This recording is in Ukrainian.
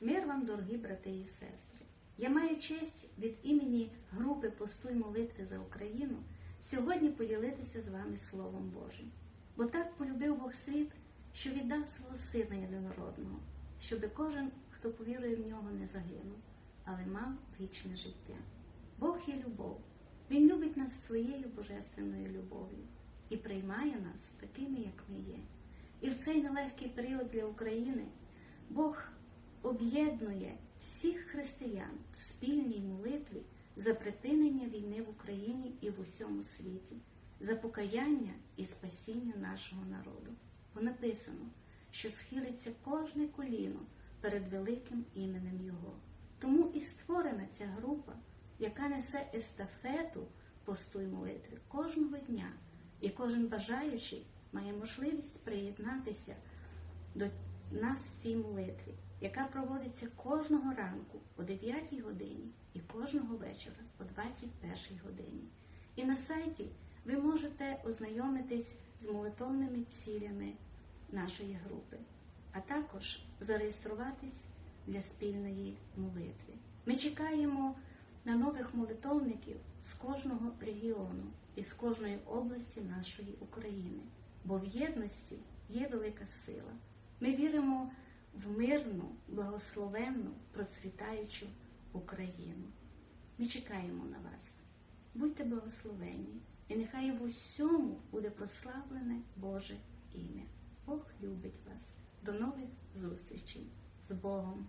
Мир вам, дорогі брати і сестри! Я маю честь від імені групи Постуй молитви за Україну сьогодні поділитися з вами Словом Божим. Бо так полюбив Бог світ, що віддав свого Сина єдинородного, щоби кожен, хто повірує в нього, не загинув, але мав вічне життя. Бог є любов. Він любить нас своєю божественною любов'ю і приймає нас такими, як ми є. І в цей нелегкий період для України Бог об'єднує всіх християн в спільній молитві за припинення війни в Україні і в усьому світі, за покаяння і спасіння нашого народу. Бо написано, що схилиться кожне коліно перед великим іменем Його. Тому і створена ця група, яка несе естафету постуй молитви кожного дня, і кожен бажаючий має можливість приєднатися до нас в цій молитві, яка проводиться кожного ранку о 9 годині і кожного вечора о 21 годині. І на сайті ви можете ознайомитись з молитовними цілями нашої групи, а також зареєструватись для спільної молитви. Ми чекаємо на нових молитовників з кожного регіону і з кожної області нашої України, бо в єдності є велика сила. Ми віримо в мирну, благословенну, процвітаючу Україну. Ми чекаємо на вас. Будьте благословені, і нехай в усьому буде прославлене Боже ім'я. Бог любить вас. До нових зустрічей з Богом!